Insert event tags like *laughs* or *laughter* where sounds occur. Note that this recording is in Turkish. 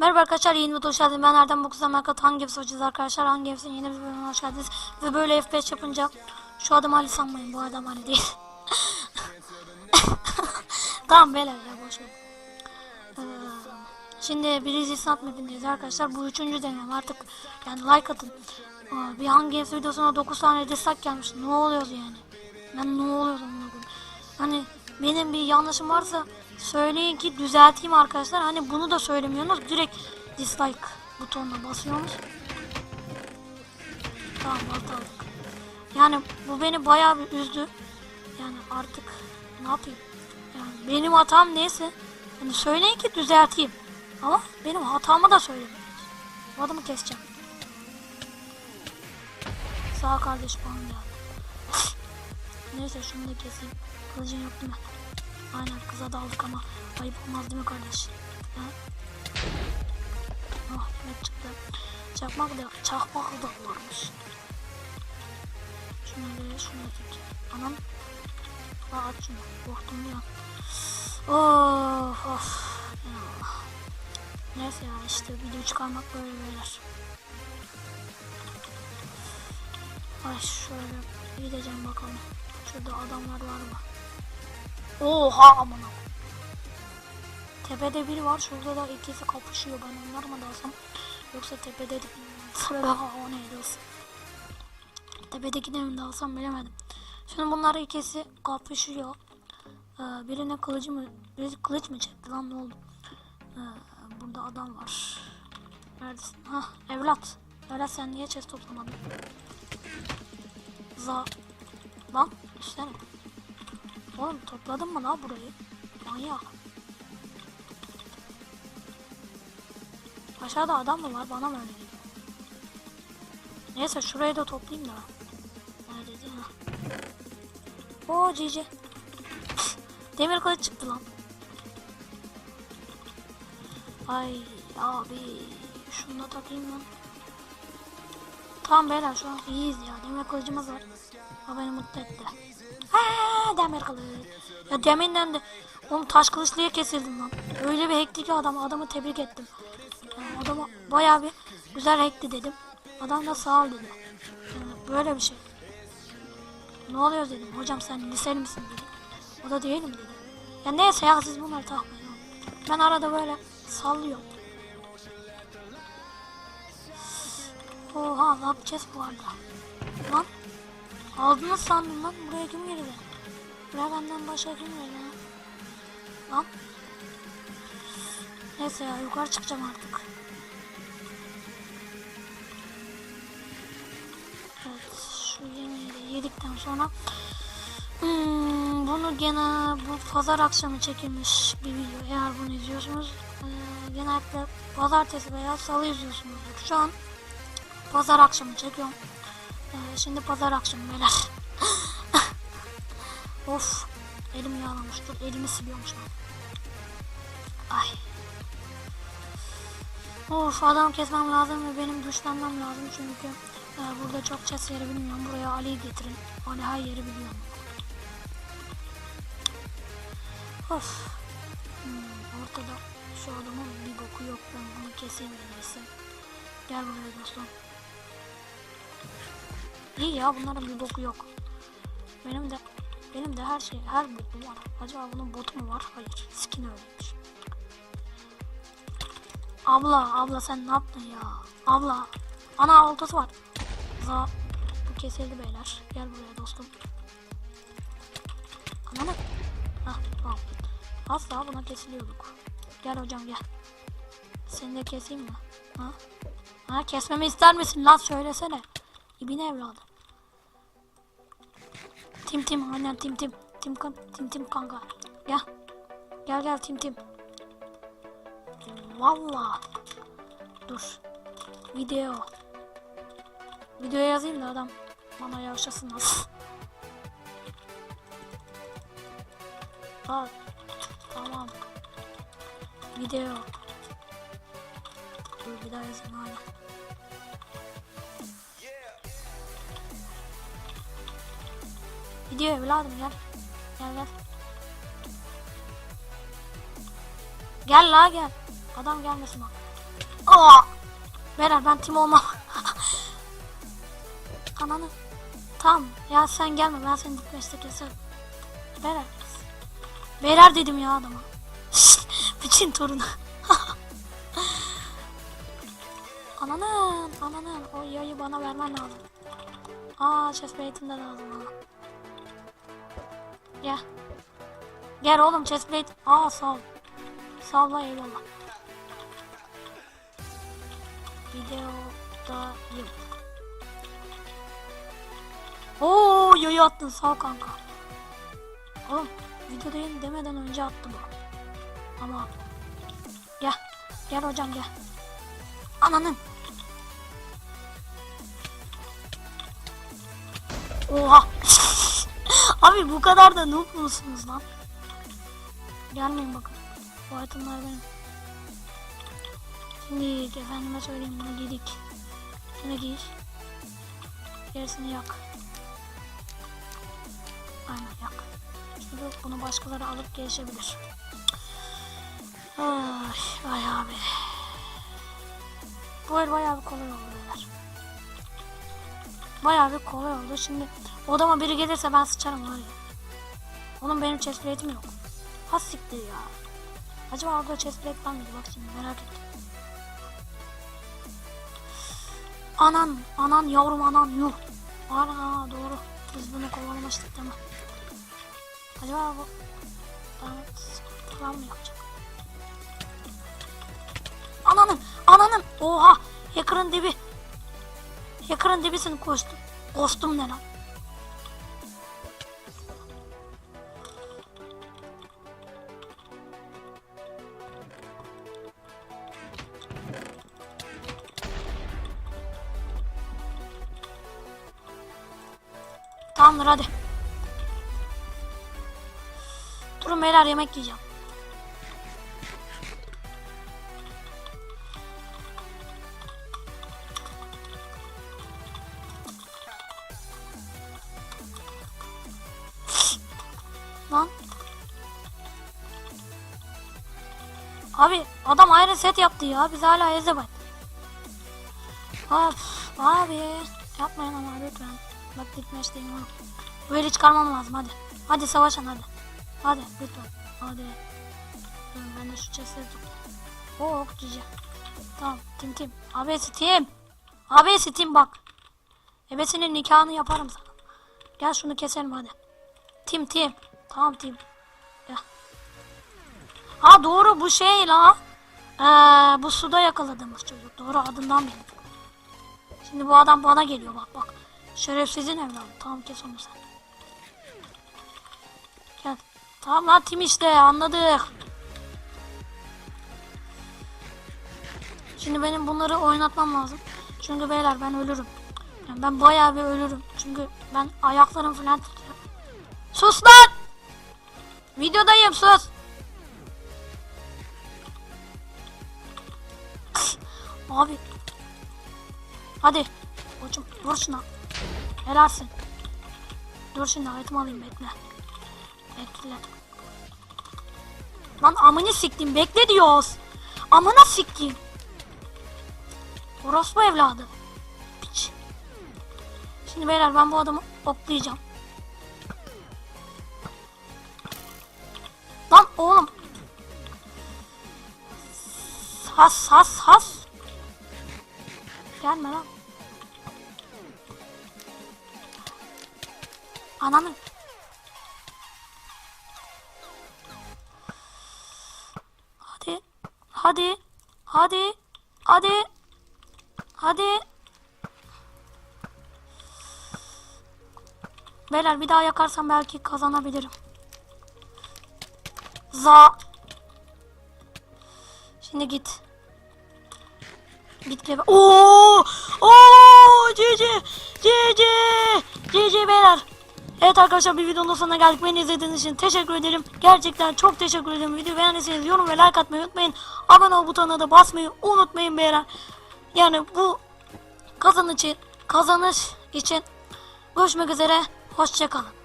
Merhaba arkadaşlar yeni bir hoş geldiniz. Ben Erdem bu kızdan Merkat Hangi Games olacağız arkadaşlar. Hangi Games'in yeni bir bölümüne hoş geldiniz. Ve böyle F5 yapınca şu adam Ali sanmayın. Bu adam Ali değil. *laughs* tamam beyler ya boş ver. Ee, şimdi bir sanat mapindeyiz arkadaşlar. Bu üçüncü denem artık. Yani like atın. Aa, bir Hangi Games videosuna 9 tane dislike gelmiş. Ne oluyordu yani? Ben ne oluyordu amına koyayım? Hani benim bir yanlışım varsa söyleyin ki düzelteyim arkadaşlar. Hani bunu da söylemiyorsunuz. Direkt dislike butonuna basıyorsunuz. Tamam alt aldık. Yani bu beni bayağı bir üzdü. Yani artık ne yapayım? Yani benim hatam neyse hani söyleyin ki düzelteyim. Ama benim hatamı da söylemiyorsunuz. Bu adamı keseceğim. Sağ kardeş bana geldi. Neyse şunu da keseyim. Kılıcın yok değil? Aynen kıza daldık ama ayıp olmaz değil mi kardeş? Ha? Oh evet çıktı. Çakmak da çakmak da varmış. Şunu böyle şunu tut. Anam. Aa aç şunu. Korktum ya. Of of. Neyse ya işte video çıkarmak böyle beyler. Ay şöyle gideceğim bakalım. Şurada adamlar var mı? Oha amına. Tepede biri var. Şurada da ikisi kapışıyor. Ben onlar mı dalsam? Yoksa tepede o neydi olsun. Tepedekine mi dalsam bilemedim. Şimdi bunlar ikisi kapışıyor. Ee, birine kılıcı mı, biri kılıç mı çekti lan ne oldu? Ee, burada adam var. Neredesin? Hah evlat. Evlat sen niye chest toplamadın? Za. Lan işte Oğlum topladın mı la burayı? Manyak. Aşağıda adam mı var? Bana mı öyle? Neyse şurayı da toplayayım da. Neredeydi ha? Oo cici. Demir kılıç çıktı lan. Ay abi. Şunu da takayım lan. Tamam beyler şu an iyiyiz ya. Demir kılıcımız var. O beni mutlu etti. Ha demir kılıç. Ya deminden de oğlum taş kılıçlıya kesildim lan. Öyle bir hackti ki adam adamı tebrik ettim. Yani adama bayağı bir güzel hackti dedim. Adam da sağ ol dedi. Yani böyle bir şey. Ne oluyor dedim. Hocam sen liseli misin dedi. O da değilim dedi. Ya neyse ya siz bunları takmayın. Ben arada böyle sallıyorum. Oha ne yapacağız bu arada? Lan aldınız sandım lan buraya kim girdi? Buraya benden başka kim girdi lan? Lan Neyse ya yukarı çıkacağım artık. Evet şu yemeği yedikten sonra hmm, bunu gene bu pazar akşamı çekilmiş bir video eğer bunu izliyorsunuz. Ee, genellikle pazartesi veya salı izliyorsunuzdur. Şu an pazar akşamı çekiyorum. Ee, şimdi pazar akşamı beyler. *gasps* of elim yağlamış dur elimi siliyormuş lan. Ay. Of adam kesmem lazım ve benim güçlenmem lazım çünkü e, burada çok chest yeri bilmiyorum. Buraya Ali'yi getirin. Ali her yeri biliyorum. Of. Hmm, ortada şu adamın bir boku yok. Ben bunu keseyim en. Gel buraya dostum. İyi ya bunların bir boku yok. Benim de benim de her şey her boku var. Acaba bunun botu mu var? Hayır. Skin öyleymiş. Abla abla sen ne yaptın ya? Abla. Ana oltası var. Za. Bu kesildi beyler. Gel buraya dostum. Ananı. Hah tamam. Asla buna kesiliyorduk. Gel hocam gel. Seni de keseyim mi? Ha? Ha kesmemi ister misin lan söylesene. İbine evladı. Tim tim aynen tim tim. Tim kan tim tim kanka. Gel. Gel gel tim tim. Valla. Dur. Video. Videoya yazayım da adam bana yavşasın nasıl. Tamam. Video. Dur bir daha yazayım hala. Video evladım gel. Gel gel. Gel la gel. Adam gelmesin bak. Timo. Beyler ben Timo olmam. *laughs* Ananı. Tamam ya sen gelme ben seni dikmeşte keserim. Beyler. Beyler dedim ya adama. *laughs* Bütün torunu. *laughs* ananın ananın o yayı bana vermen lazım. Aa chestplate'im de lazım bana. Gel. Gel oğlum chestplate. Aa sağ ol. Ol eyvallah. Videodayım. Oo yayı attın sağ ol kanka. Oğlum videodayım demeden önce attı. Ama gel. Gel hocam gel. Ananın. Oha. Abi bu kadar da noob musunuz lan? Gelmeyin bakın. Bu itemler benim. Şimdi efendime söyleyeyim bunu giydik. Şunu giy. Gerisini yak. Aynen yak. Çünkü bunu başkaları alıp geçebilir. Ay, ay abi. Bu el bayağı bir kolay oldu. Bayağı bir kolay oldu. Şimdi odama biri gelirse ben sıçarım var ya. Onun benim chest plate'im yok. Ha siktir ya. Acaba orada chest plate var mıydı? Bak şimdi merak ettim. Anan, anan yavrum anan yuh. Ana doğru. Biz bunu kovalamıştık değil mi? Acaba bu... Evet, falan mı yapacak? Ananın, ananın. Oha, hacker'ın dibi. Hacker'ın dibisini koştum. Koştum ne lan? Tamamdır hadi. Durun beyler yemek yiyeceğim. Lan. Abi adam ayrı set yaptı ya. Biz hala Ezebat. Of abi. Yapmayın ama lütfen. Bak gitmeşteyim ha. Böyle çıkarmam lazım hadi. Hadi savaşın hadi. Hadi lütfen. Hadi. Dur, ben de şu chestleri tut. Oo cici. Tamam tim tim. Abi tim. Abi tim bak. Ebesinin nikahını yaparım sana. Gel şunu keselim hadi. Tim tim. Tamam tim. Ha doğru bu şey la. Ee, bu suda yakaladığımız çocuk. Doğru adından bildim. Şimdi bu adam bana geliyor bak bak. Şerefsizin evladı. Tamam kes onu sen. Gel. Tamam lan tim işte anladık. Şimdi benim bunları oynatmam lazım. Çünkü beyler ben ölürüm. Yani ben bayağı bir ölürüm. Çünkü ben ayaklarım falan titriyor. Sus lan! Videodayım sus. Abi. Hadi. Koçum vur şuna. Helalsin. Dur şimdi item alayım bekle. Bekle. Lan amını siktim bekle diyoruz. Amına siktim. Orospu evladı. Piç. Şimdi beyler ben bu adamı oklayacağım. Lan oğlum. Has has has. Gelme lan. Ananı. Hadi. Hadi. Hadi. Hadi. Hadi. Beyler bir daha yakarsam belki kazanabilirim. Za. Şimdi git. Git gebe. Oo! Oo! Cici! Cici! Cici beyler. Evet arkadaşlar bir videonun sonuna geldik. Beni izlediğiniz için teşekkür ederim. Gerçekten çok teşekkür ederim. Videoyu beğendiyseniz yorum ve like atmayı unutmayın. Abone ol butonuna da basmayı unutmayın beyler. Yani bu kazanış için, kazanış için görüşmek üzere. Hoşçakalın.